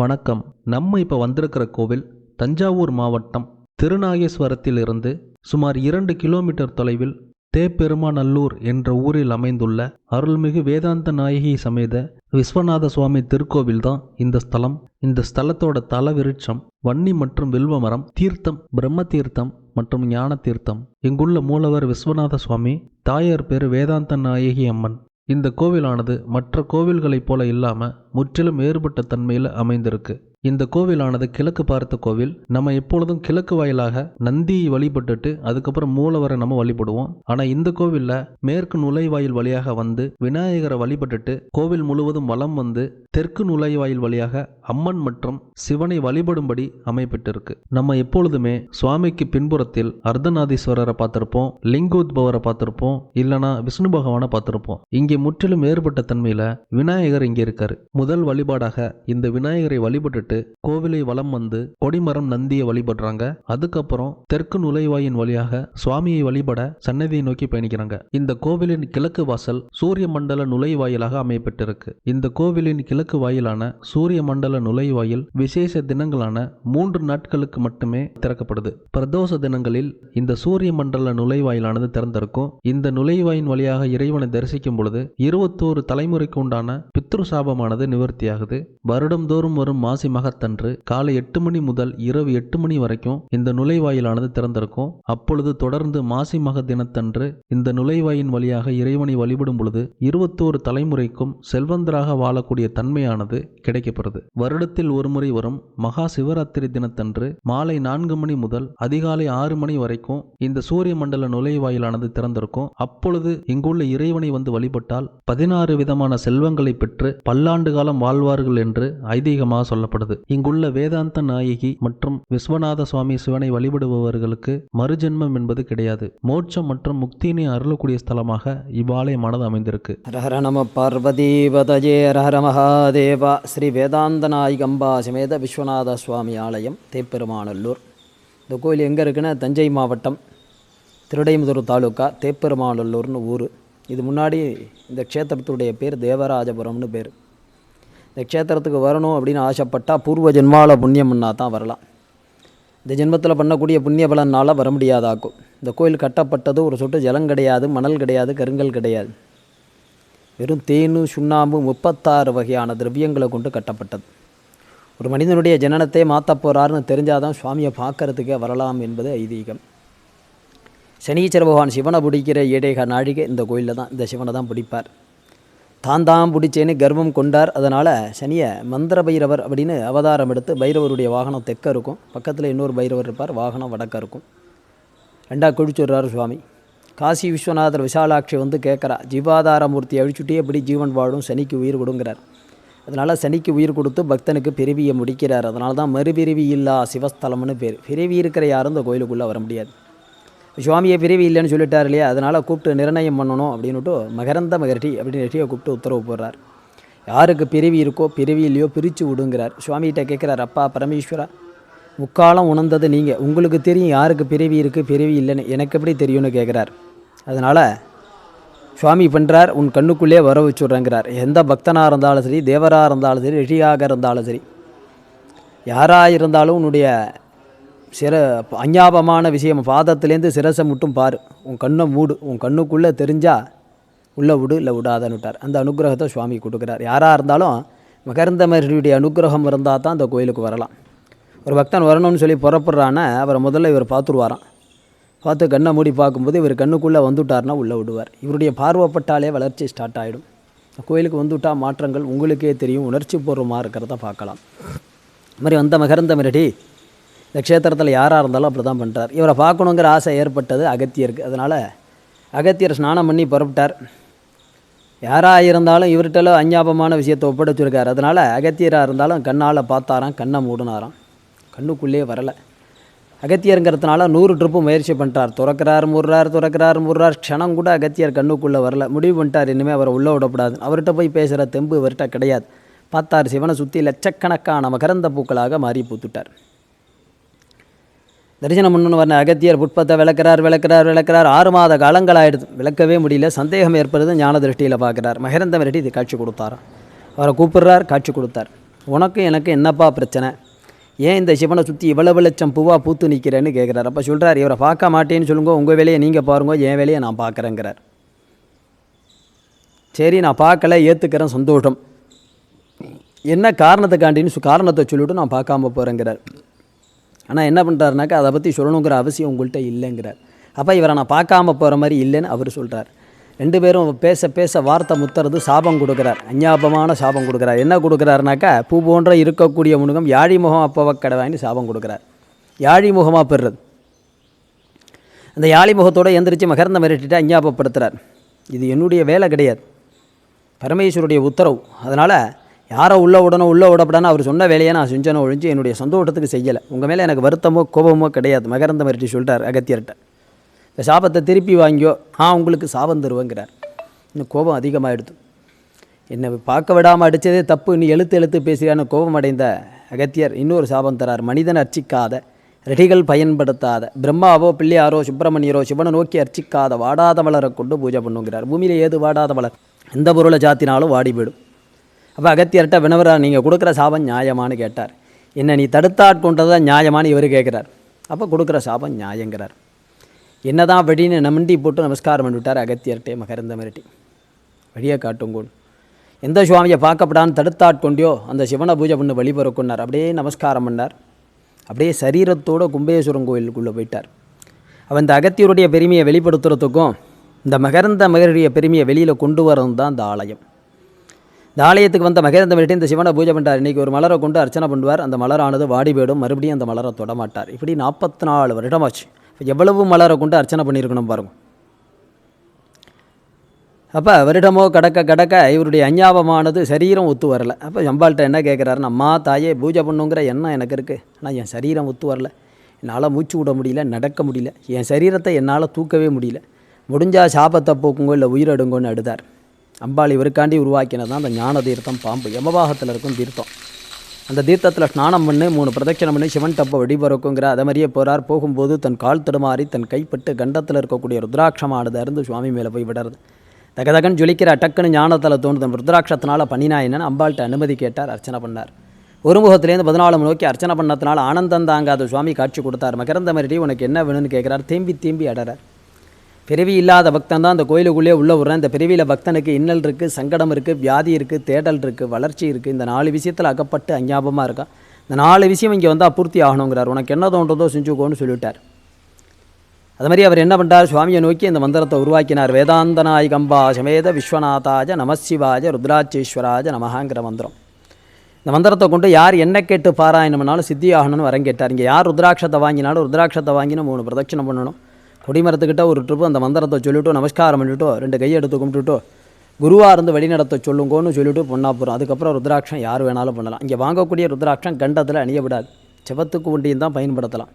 வணக்கம். நம்ம இப்போ வந்திருக்கிற கோவில் தஞ்சாவூர் மாவட்டம் திருநாகேஸ்வரத்திலிருந்து சுமார் இரண்டு கிலோமீட்டர் தொலைவில் தேப்பெருமாநல்லூர் என்ற ஊரில் அமைந்துள்ள அருள்மிகு வேதாந்த நாயகி சமேத விஸ்வநாத சுவாமி திருக்கோவில் தான் இந்த ஸ்தலம். இந்த ஸ்தலத்தோட தல விருட்சம் வன்னி மற்றும் வில்வ மரம் தீர்த்தம் பிரம்ம தீர்த்தம் மற்றும் ஞான தீர்த்தம். இங்குள்ள மூலவர் விஸ்வநாத சுவாமி தாயார் பேர் வேதாந்த நாயகி அம்மன். இந்த கோவிலானது மற்ற கோவில்களைப் போல இல்லாமல் முற்றிலும் வேறுபட்ட தன்மையில் அமைந்திருக்கு. இந்த கோவிலானது கிழக்கு பார்த்த கோவில் நம்ம எப்பொழுதும் கிழக்கு வாயிலாக நந்தியை வழிபட்டுட்டு அதுக்கப்புறம் மூலவரை நம்ம வழிபடுவோம். ஆனால் இந்த கோவிலில் மேற்கு நுழைவாயில் வழியாக வந்து விநாயகரை வழிபட்டுட்டு கோவில் முழுவதும் வலம் வந்து தெற்கு நுழைவாயில் வழியாக அம்மன் மற்றும் சிவனை வழிபடும்படி அமைப்பட்டிருக்கு. நம்ம எப்பொழுதுமே சுவாமிக்கு பின்புறத்தில் அர்த்தநாதீஸ்வரரை பார்த்திருப்போம் லிங்கோத்பவரை பார்த்திருப்போம் இல்லனா விஷ்ணு பகவானை பார்த்திருப்போம். இங்கே முற்றிலும் வேறுபட்ட தன்மையில விநாயகர் இங்கே இருக்காரு. முதல் வழிபாடாக இந்த விநாயகரை வழிபட்டுட்டு கோவிலை வலம் வந்து கொடிமரம் நந்தியை வழிபடுறாங்க. அதுக்கப்புறம் தெற்கு நுழைவாயின் வழியாக சுவாமியை வழிபட சன்னதியை நோக்கி பயணிக்கிறாங்க. இந்த கோவிலின் கிழக்கு வாசல் சூரிய மண்டல நுழைவாயிலாக அமையப்பட்டிருக்கு. இந்த கோவிலின் கிழக்கு வாயிலான சூரிய மண்டல நுழைவாயில் விசேஷ தினங்களான மூன்று நாட்களுக்கு மட்டுமே திறக்கப்படுது. பிரதோஷ தினங்களில் இந்த சூரிய மண்டல நுழைவாயிலானது திறந்திருக்கும். இந்த நுழைவாயின் வழியாக இறைவனை தரிசிக்கும் பொழுது இருபத்தோரு தலைமுறைக்கு உண்டான பித்ரு சாபமானது நிவர்த்தியாகுது. வருடம்தோறும் வரும் மாசி மகத்தன்று காலை எட்டு மணி முதல் இரவு எட்டு மணி வரைக்கும் இந்த நுழைவாயிலானது திறந்திருக்கும். அப்பொழுது தொடர்ந்து மாசி மக தினத்தன்று இந்த நுழைவாயின் வழியாக இறைவனை வழிபடும் பொழுது இருபத்தோரு தலைமுறைக்கும் செல்வந்தராக வாழக்கூடிய தன்மையானது கிடைக்கப்படுது வருடத்தில் ஒருமுறை வரும் மகா சிவராத்திரி தினத்தன்று மாலை நான்கு மணி முதல் அதிகாலை ஆறு மணி வரைக்கும் இந்த சூரிய மண்டல நுழைவாயிலானது திறந்திருக்கும். அப்பொழுது இங்குள்ள இறைவனை வந்து வழிபட்டால் பதினாறு விதமான செல்வங்களை பெற்று பல்லாண்டு காலம் வாழ்வார்கள் என்று ஐதீகமாக சொல்லப்படுது. இங்குள்ள வேதாந்த நாயகி மற்றும் விஸ்வநாத சுவாமி சிவனை வழிபடுபவர்களுக்கு மறுஜென்மம் என்பது கிடையாது. மோட்சம் மற்றும் முக்தியினை அருளக்கூடிய ஸ்தலமாக இவ்வாலயமானது அமைந்திருக்கு. ஹர நம பார்வதீபதஜே ஹர மகாதேவா ஸ்ரீ வேதாந்த நாயகம்பா சமேத விஸ்வநாத சுவாமி ஆலயம் தேப்பெருமாநல்லூர் இந்த கோயில் எங்கே இருக்குன்னா தஞ்சை மாவட்டம் திருடைமுதூர் தாலுக்கா தேப்பெருமாநல்லூர்னு ஊர். இது முன்னாடி இந்த க்ஷேத்திரத்துடைய பேர் தேவராஜபுரம்னு பேர். இந்த க்ஷேத்திரத்துக்கு வரணும் அப்படின்னு ஆசைப்பட்டால் பூர்வ ஜென்மால புண்ணியம்னா தான் வரலாம். இந்த ஜென்மத்தில் பண்ணக்கூடிய புண்ணிய பலனால் வர முடியாதாக்கும். இந்த கோயில் கட்டப்பட்டது ஒரு சொட்டு ஜலம் கிடையாது மணல் கிடையாது கருங்கல் கிடையாது. வெறும் தேனு சுண்ணாம்பு முப்பத்தாறு வகையான திரவியங்களை கொண்டு கட்டப்பட்டது. ஒரு மனிதனுடைய ஜனனத்தை மாற்ற போகிறாருன்னு தெரிஞ்சாதான் சுவாமியை பார்க்கறதுக்கே வரலாம் என்பது ஐதீகம். சனீச்சர பகவான் சிவனை பிடிக்கிற ஏடேக நாழிகை இந்த கோயிலில் தான் இந்த சிவனை தான் பிடிப்பார். தான் தான் பிடிச்சேன்னு கர்வம் கொண்டார். அதனால் சனியை மந்திர பைரவர் அப்படின்னு அவதாரம் எடுத்து பைரவருடைய வாகனம் தெற்க இருக்கும். பக்கத்தில் இன்னொரு பைரவர் இருப்பார் வாகனம் வடக்க இருக்கும். ரெண்டா குழிச்சுடுறாரு சுவாமி. காசி விஸ்வநாதர் விசாலாட்சி வந்து கேட்குறா ஜீவாதார மூர்த்தி அழிச்சுட்டே எப்படி ஜீவன் வாழும்? சனிக்கு உயிர் கொடுங்கிறார். அதனால் சனிக்கு உயிர் கொடுத்து பக்தனுக்கு பிறவியை முடிக்கிறார். அதனால தான் மறுபிறவி இல்லா சிவஸ்தலம்னு பேர். பிறவி இருக்கிற யாரும் இந்த கோயிலுக்குள்ளே வர முடியாது. சுவாமியை பிரிவு இல்லைன்னு சொல்லிட்டார் இல்லையா? அதனால் கூப்பிட்டு நிர்ணயம் பண்ணணும் அப்படின்னுட்டு மகரந்த மகர்டி அப்படின்னு ரெட்டியை கூப்பிட்டு உத்தரவு போடுறார். யாருக்கு பிரிவி இருக்கோ பிறவி இல்லையோ பிரித்து விடுங்கிறார். சுவாமிகிட்ட கேட்குறார் அப்பா பரமேஸ்வரா முக்காலம் உணர்ந்தது நீங்கள் உங்களுக்கு தெரியும் யாருக்கு பிரிவி இருக்குது பிரிவி இல்லைன்னு. எனக்கு எப்படி தெரியும்னு கேட்குறார். அதனால் சுவாமி பண்ணுறார் உன் கண்ணுக்குள்ளே வர வச்சுட்றேங்கிறார் எந்த பக்தனாக இருந்தாலும் சரி தேவராக இருந்தாலும் சரி ரிஷியாக இருந்தாலும் சரி யாராக இருந்தாலும் உன்னுடைய சிர அஞ்ஞாபமான விஷயம் பாதத்துலேருந்து சிரசை மட்டும் பார். உன் கண்ணை மூடு. உன் கண்ணுக்குள்ளே தெரிஞ்சால் உள்ளே விடு இல்லை விடாதன்னு விட்டார். அந்த அனுகிரகத்தை சுவாமி கொடுக்குறார். யாராக இருந்தாலும் மகர்ந்த மகரியுடைய அனுகிரகம் இருந்தால் தான் அந்த கோயிலுக்கு வரலாம். ஒரு பக்தன் வரணும்னு சொல்லி புறப்படுறான்னா அவரை முதல்ல இவர் பார்த்துருவாராம். பார்த்து கண்ணை மூடி பார்க்கும்போது இவர் கண்ணுக்குள்ளே வந்துட்டார்னா உள்ளே விடுவார். இவருடைய பார்வைப்பட்டாலே வளர்ச்சி ஸ்டார்ட் ஆகிடும் கோயிலுக்கு வந்துவிட்டால் மாற்றங்கள் உங்களுக்கே தெரியும். உணர்ச்சி பூர்வமாக இருக்கிறத பார்க்கலாம். இது மாதிரி வந்த மகர்ந்த மிரடி இந்த க்ஷேத்திரத்தில் யாராக இருந்தாலும் அப்படி தான் பண்ணுறார் இவரை பார்க்கணுங்கிற ஆசை ஏற்பட்டது அகத்தியருக்கு. அதனால் அகத்தியர் ஸ்நானம் பண்ணி புறப்பட்டார். யாராக இருந்தாலும் இவர்கிட்ட அஞ்ஞாபமான விஷயத்தை ஒப்படைச்சிருக்கார். அதனால் அகத்தியராக இருந்தாலும் கண்ணால் பார்த்தாராம் கண்ணை மூடினாராம். கண்ணுக்குள்ளே வரலை. அகத்தியருங்கிறதுனால நூறு ட்ரிப்பு முயற்சி பண்ணுறார் துறக்கிறார் முடுறார் துறக்கிறார் முடுறார். க்ஷணம் கூட அகத்தியர் கண்ணுக்குள்ளே வரல. முடிவு பண்ணிட்டார். இனிமேல் அவரை உள்ளே விடக்கூடாது. அவர்கிட்ட போய் பேசுகிற தெம்பு இவர்கிட்ட கிடையாது. பார்த்தார் சிவனை சுற்றி லட்சக்கணக்கான மகரந்த பூக்களாக மாறி பூத்துட்டார். தரிசனம் பண்ணணும் வர அகத்தியர் புட்பத்தை விளக்குறார் விளக்குறார் விளக்குறார். ஆறு மாத காலங்களாயிடுது. விளக்கவே முடியல. சந்தேகம் ஏற்படுது. ஞான திருஷ்டியில் பார்க்குறார். மகரந்த மிரட்டி இது காட்சி கொடுத்தார்? அவரை கூப்பிடுறார் காட்சி கொடுத்தார். உனக்கும் எனக்கு என்னப்பா பிரச்சனை? ஏன் இந்த சிவனை சுற்றி இவ்வளவு லட்சம் பூவாக பூத்து நிற்கிறேன்னு கேட்குறாரு அப்போ சொல்கிறார் இவரை பார்க்க மாட்டேன்னு சொல்லுங்க. உங்கள் வேலையை நீங்கள் பாருங்க. என் வேலையை நான் பார்க்குறேங்கிறார். சரி நான் பார்க்கல. ஏற்றுக்கிறேன் சந்தோஷம். என்ன காரணத்துக்காண்டின்னு காரணத்தை சொல்லிவிட்டு நான் பார்க்காம போகிறேங்கிறார் ஆனால் என்ன பண்ணுறாருனாக்கா அதை பற்றி சொல்லணுங்கிற அவசியம் உங்கள்கிட்ட இல்லைங்கிறார். அப்போ இவரை நான் பார்க்காம போகிற மாதிரி இல்லைன்னு அவர் சொல்கிறார் ரெண்டு பேரும் பேச பேச வார்த்தை முத்துறது சாபம் கொடுக்குறார். அஞ்ஞாபமான சாபம் கொடுக்குறார். என்ன கொடுக்குறாருனாக்கா பூ போன்ற இருக்கக்கூடிய முனுகம் யாழி முகம் அப்பவ கடவாயின்னு சாபம் கொடுக்குறார். யாழி முகமாக பெறுறது. அந்த யாழி முகத்தோடு எந்திரிச்சு மகர்ந்த மிரட்டிட்டு அஞ்ஞாபப்படுத்துகிறார் இது என்னுடைய வேலை கிடையாது. பரமேஸ்வருடைய உத்தரவு. அதனால் யாரை உள்ளே விடணும் உள்ளே விடப்படான்னு அவர் சொன்ன வேலையை நான் செஞ்சனோ ஒழிஞ்சு என்னுடைய சந்தோஷத்துக்கு செய்யலை. உங்கள் மேலே எனக்கு வருத்தமோ கோபமோ கிடையாது. மகரந்த மருட்டி சொல்கிறார் அகத்தியர்கிட்ட. இந்த சாபத்தை திருப்பி வாங்கியோ ஆ உங்களுக்கு சாபம் தருவேங்கிறார். இன்னும் கோபம் அதிகமாகிடுது என்னை பார்க்க விடாமல் அடித்ததே தப்பு. நீ எழுத்து எழுத்து பேசுகிறான்னு கோபம் அடைந்த அகத்தியர் இன்னொரு சாபம் தரார். மனிதன் அர்ச்சிக்காத ரெடிகள் பயன்படுத்தாத பிரம்மாவோ பிள்ளையாரோ சுப்பிரமணியரோ சிவனை நோக்கி அர்ச்சிக்காத வாடாத மலரை கொண்டு பூஜை பண்ணுங்கிறார். பூமியில் ஏது வாடாத மலர் எந்த பொருளை சாத்தினாலும் வாடி போயிடும் அப்போ அகத்தியர்கிட்ட வினவரா நீங்கள் கொடுக்குற சாபம் நியாயமான்னு கேட்டார். என்ன நீ தடுத்தாட்கொண்டது தான் நியாயமான்னு இவர் கேட்குறார். அப்போ கொடுக்குற சாபம் நியாயங்கிறார். என்னதான் வெடின்னு நம்பி போட்டு நமஸ்காரம் பண்ணிவிட்டார் அகத்தியர்கிட்டே மகரந்த மிரட்டி. வழியை காட்டுங்கோள் எந்த சுவாமியை பார்க்கப்படான்னு தடுத்தாட்கொண்டியோ அந்த சிவனை பூஜை பண்ணி வழிபறக்குன்னார் அப்படியே நமஸ்காரம் பண்ணார். அப்படியே சரீரத்தோட கும்பேஸ்வரன் கோயிலுக்குள்ளே போயிட்டார். அவன் இந்த அகத்தியருடைய பெருமையை வெளிப்படுத்துறதுக்கும் இந்த மகரந்த மகருடைய பெருமையை வெளியில் கொண்டு வரதும் தான் இந்த ஆலயம். இந்த ஆலயத்துக்கு வந்த மகேந்திரன் வெட்டி இந்த சிவனை பூஜை பண்ணுறார் இன்றைக்கி ஒரு மலரை கொண்டு அர்ச்சனை பண்ணுவார். அந்த மலரானது வாடி போயிடும். மறுபடியும் அந்த மலரை தொடமாட்டார் இப்படி நாற்பத்தி நாலு வருடமாச்சு. இப்ப எவ்வளவு மலரை கொண்டு அர்ச்சனை பண்ணியிருக்கணும் பாருங்க. அப்போ வருடமோ கடக்க கடக்க இவருடைய அஞ்ஞாபமானது சரீரம் ஒத்து வரல. அப்போ அம்பாள்கிட்ட என்ன கேட்குறாருன்னு அம்மா தாயே பூஜை பண்ணுங்கிற எண்ணம் எனக்கு இருக்குது ஆனால் என் சரீரம் ஒத்து வரல. என்னால் மூச்சு விட முடியல நடக்க முடியல. என் சரீரத்தை என்னால் தூக்கவே முடியல. முடிஞ்சால் சாபத்தை போக்குங்கோ இல்லை உயிரெடுங்கோன்னு அடுத்தார் அம்பாள் இவருக்காண்டி உருவாக்கினது தான் அந்த ஞான தீர்த்தம் பாம்பு. யமபாகத்தில் இருக்கும் தீர்த்தம். அந்த தீர்த்தத்தில் ஸ்நானம் பண்ணி மூணு பிரதட்சணம் பண்ணி சிவன் டப்பை வெடிபறக்குங்கிற அதை மாதிரியே போகிறார் போகும்போது தன் கால் தடுமாறி தன் கைப்பட்டு கண்டத்தில் இருக்கக்கூடிய ருத்ராட்சமானது அருந்து சுவாமி மேலே போய் விடுறது. தகதகன் ஜொலிக்கிற டக்குன்னு ஞானத்தில் தோணுது அந்த ருத்ராட்சத்தினால பண்ணினா என்னன்னு அம்பாள்கிட்ட அனுமதி கேட்டார் அர்ச்சனை பண்ணார். ஒரு முகத்துலேருந்து பதினாலு நோக்கி அர்ச்சனை பண்ணதுனால ஆனந்தம் தாங்காத சுவாமி காட்சி கொடுத்தார். மகரந்த மரடி உனக்கு என்ன வேணும்னு கேட்குறார் தேம்பி தேம்பி அடறார். பிறவி இல்லாத பக்தன் தான் அந்த கோயிலுக்குள்ளே உள்ள விட்றேன் இந்த பிறவியில் பக்தனுக்கு இன்னல் இருக்குது சங்கடம் இருக்குது வியாதி இருக்குது தேடல் இருக்குது வளர்ச்சி இருக்குது இந்த நாலு விஷயத்தில் அகப்பட்டு அஞ்ஞாபமாக இருக்கா? இந்த நாலு விஷயம் இங்கே வந்து அப்பூர்த்தி ஆகணுங்கிறார். உனக்கு என்ன தோன்றதோ செஞ்சுக்கோன்னு சொல்லிவிட்டார் அது மாதிரி அவர் என்ன பண்ணுறார் சுவாமியை நோக்கி இந்த மந்திரத்தை உருவாக்கினார். வேதாந்தனாய் கம்பா சமேத விஸ்வநாதாஜ நமசிவாஜ ருத்ராட்சேஸ்வராஜ நமகாங்கிற மந்திரம். இந்த மந்திரத்தை கொண்டு யார் என்ன கேட்டு பாராயணம்னாலும் சித்தி ஆகணும்னு வரம் கேட்டார். இங்கே யார் ருத்ராட்சத்தை வாங்கினாலும் ருத்ராட்சத்தை வாங்கினா மூணு பிரதட்சணம் பண்ணணும். கொடிமரத்துக்கிட்ட ஒரு ட்ரிப்பு அந்த மந்திரத்தை சொல்லிவிட்டோ நமஸ்காரம் பண்ணிவிட்டோ ரெண்டு கையை எடுத்து கும்பிட்டுட்டோ குருவாக இருந்து வழிநடத்த சொல்லுங்கோன்னு சொல்லிவிட்டு பொண்ணா போகிறோம் அதுக்கப்புறம் ருத்ராட்சம் யார் வேணாலும் பண்ணலாம். இங்கே வாங்கக்கூடிய ருத்ராட்சம் கண்டத்தில் அணிய விடாது. செவத்துக்கு ஒண்டியும் தான் பயன்படுத்தலாம்.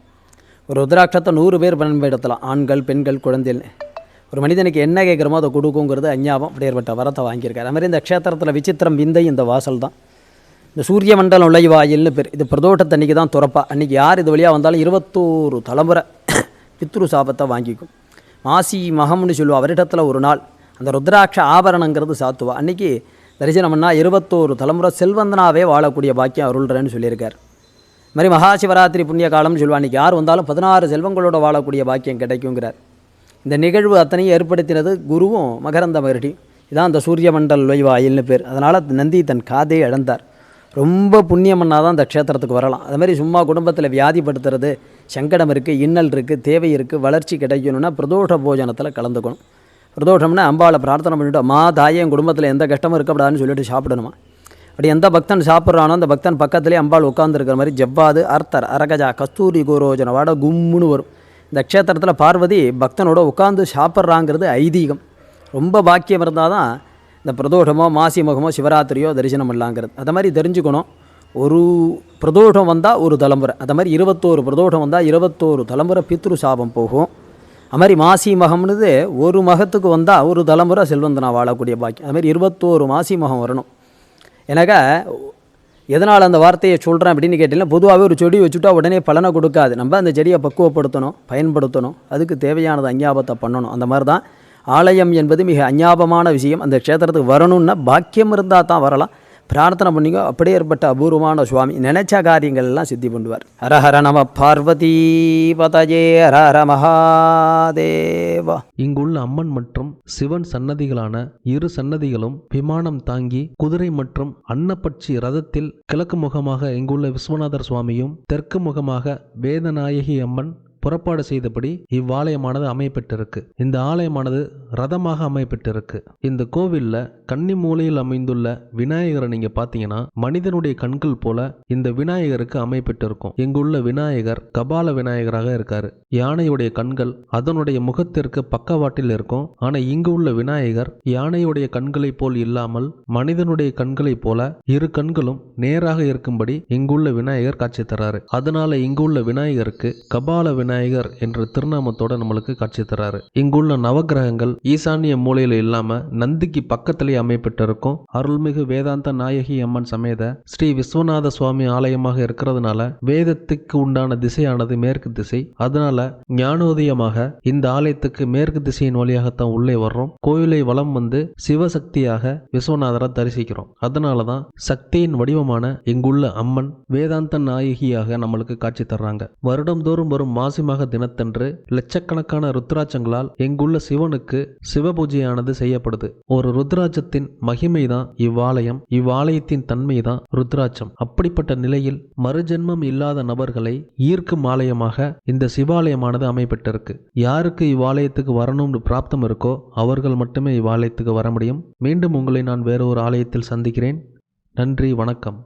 ஒரு ருத்ராட்சத்தை நூறு பேர் பயன்படுத்தலாம். ஆண்கள் பெண்கள் குழந்தைகள். ஒரு மனிதனுக்கு என்ன கேட்குறமோ அதை கொடுக்குங்கிறது அஞ்ஞாபம். அப்படியேற்பட்ட வரத்தை வாங்கியிருக்காரு. அது மாதிரி இந்த க்ஷேத்திரத்தில் விசித்திரம் விந்தை இந்த வாசல் தான். இந்த சூரிய மண்டலம் நுழைவாயில்னு பேர். இது பிரதோஷத்து தான் துறப்பா. அன்றைக்கி யார் இது வழியாக வந்தாலும் இருபத்தோரு தலைமுறை பித்ரு சாபத்தை வாங்கிக்கும். மாசி மகம்னு சொல்லுவா வருடத்தில் ஒரு நாள். அந்த ருத்ராட்ச ஆபரணங்கிறது சாத்துவா. அன்றைக்கி தரிசனம் பண்ணால் இருபத்தோரு தலைமுறை செல்வந்தனாவே வாழக்கூடிய பாக்கியம் அருள்றேன்னு சொல்லியிருக்கார். இது மாதிரி மகாசிவராத்திரி புண்ணிய காலம்னு சொல்லுவா. அன்றைக்கி யார் வந்தாலும் பதினாறு செல்வங்களோட வாழக்கூடிய பாக்கியம் கிடைக்குங்கிறார். இந்த நிகழ்வு அத்தனையும் ஏற்படுத்தினது குருவும் மகரந்த மகரிஷி. இதான் அந்த சூரிய மண்டல் நுழைவாயில்னு பேர். அதனால் நந்தி தன் காதை இழந்தார். ரொம்ப புண்ணியமன்னா தான் இந்த க்ஷேத்திரத்துக்கு வரலாம். அது மாதிரி சும்மா குடும்பத்தில் வியாதிப்படுத்துறது சங்கடம் இருக்குது இன்னல் இருக்குது தேவை இருக்குது வளர்ச்சி கிடைக்கணும்னா பிரதோஷ போஜனத்தில் கலந்துக்கணும். பிரதோஷம்னா அம்பாளை பிரார்த்தனை பண்ணிவிட்டு மா தாயே என் குடும்பத்தில் எந்த கஷ்டமும் இருக்கக்கூடாதுன்னு சொல்லிட்டு சாப்பிடணுமா? அப்படி எந்த பக்தன் சாப்பிட்றானோ அந்த பக்தன் பக்கத்துலேயே அம்பாள் உட்காந்துருக்கிற மாதிரி ஜவ்வாது அர்த்தர் அரகஜா கஸ்தூரி கோரோஜன வாட கும்முன்னு வரும். இந்த க்ஷேத்திரத்தில் பார்வதி பக்தனோட உட்காந்து சாப்பிட்றாங்கிறது ஐதீகம். ரொம்ப பாக்கியம் இருந்தால் தான் இந்த பிரதோஷமோ மாசி முகமோ சிவராத்திரியோ தரிசனம் பண்ணலாங்கிறது. அதை மாதிரி தெரிஞ்சுக்கணும். ஒரு பிரதோஷம் வந்தால் ஒரு தலைமுறை. அது மாதிரி இருபத்தோரு பிரதோஷம் வந்தால் இருபத்தோரு தலைமுறை பித்ரு சாபம் போகும். அது மாதிரி மாசி மகம்னது ஒரு மகத்துக்கு வந்தால் ஒரு தலைமுறை செல்வந்தனா வாழக்கூடிய பாக்கியம் அது மாதிரி இருபத்தோரு மாசி மகம் வரணும். எனக்கா எதனால் அந்த வார்த்தையை சொல்கிறேன் அப்படின்னு கேட்டிங்கன்னா பொதுவாகவே ஒரு செடி வச்சுட்டா உடனே பலனை கொடுக்காது. நம்ம அந்த செடியை பக்குவப்படுத்தணும் பயன்படுத்தணும். அதுக்கு தேவையானது அஞ்ஞாபத்தை பண்ணணும். அந்த மாதிரி தான் ஆலயம் என்பது மிக அஞ்ஞாபமான விஷயம். அந்த க்ஷேத்திரத்துக்கு வரணும்னா பாக்கியம் இருந்தால் தான் வரலாம். பிரார்த்தனை பண்ணிங்க அப்படியே ஏற்பட்ட அபூர்வமான சுவாமி நினைச்ச காரியங்கள் எல்லாம் சித்தி பண்ணுவார். ஹரஹர நம பார்வதி பதஜே ஹரஹர மகாதேவா. இங்குள்ள அம்மன் மற்றும் சிவன் சன்னதிகளான இரு சன்னதிகளும் விமானம் தாங்கி குதிரை மற்றும் அன்னப்பட்சி ரதத்தில் கிழக்கு முகமாக இங்குள்ள விஸ்வநாதர் சுவாமியும் தெற்கு முகமாக வேதநாயகி அம்மன் புறப்பாடு செய்தபடி இவ்வாலயமானது அமையப்பட்டிருக்கு இந்த ஆலயமானது ரதமாக அமையப்பட்டிருக்கு இந்த கோவில்ல கன்னி மூலையில் அமைந்துள்ள விநாயகரை நீங்க பார்த்தீங்கன்னா மனிதனுடைய கண்கள் போல இந்த விநாயகருக்கு அமையப்பட்டிருக்கும் இங்குள்ள விநாயகர் கபால விநாயகராக இருக்காரு. யானையுடைய கண்கள் அதனுடைய முகத்திற்கு பக்கவாட்டில் இருக்கும். ஆனா இங்கு உள்ள விநாயகர் யானையுடைய கண்களைப் போல் இல்லாமல் மனிதனுடைய கண்களைப் போல இரு கண்களும் நேராக இருக்கும்படி இங்குள்ள விநாயகர் காட்சி தர்றாரு அதனால இங்குள்ள விநாயகருக்கு கபால விநாயகர் என்ற திருநாமத்தோட நம்மளுக்கு காட்சி தராரு. இங்குள்ள நவக்கிரகங்கள் ஈசானிய மூலையில இல்லாம நந்திக்கு பக்கத்திலே அமைப்பட்டிருக்கும் அருள்மிகு வேதாந்த நாயகி அம்மன் சமேத ஸ்ரீ விஸ்வநாத சுவாமி ஆலயமாக இருக்கிறதுனால வேதத்துக்கு உண்டான திசையானது மேற்கு திசை. அதனால ஞானோதயமாக இந்த ஆலயத்துக்கு மேற்கு திசையின் வழியாகத்தான் உள்ளே வர்றோம். கோயிலை வலம் வந்து சிவசக்தியாக விஸ்வநாதரை தரிசிக்கிறோம். அதனாலதான் சக்தியின் வடிவமான இங்குள்ள அம்மன் வேதாந்த நாயகியாக நம்மளுக்கு காட்சி தர்றாங்க. வருடம்தோறும் வரும் மாசி மக தினத்தன்று லட்சக்கணக்கான ருத்ராட்சங்களால் இங்குள்ள சிவனுக்கு சிவபூஜையானது செய்யப்படுது. ஒரு ருத்ராட்சத்தின் மகிமைதான் இவ்வாலயம் இவ்வாலயத்தின் தன்மைதான் ருத்ராட்சம். அப்படிப்பட்ட நிலையில் மறுஜென்மம் இல்லாத நபர்களை ஈர்க்கும் ஆலயமாக இந்த சிவாலயமானது அமைப்பட்டிருக்கு யாருக்கு இவ்வாலயத்துக்கு வரணும்னு பிராப்தம் இருக்கோ அவர்கள் மட்டுமே இவ்வாலயத்துக்கு வர முடியும். மீண்டும் உங்களை நான் வேற ஒரு ஆலயத்தில் சந்திக்கிறேன். நன்றி வணக்கம்.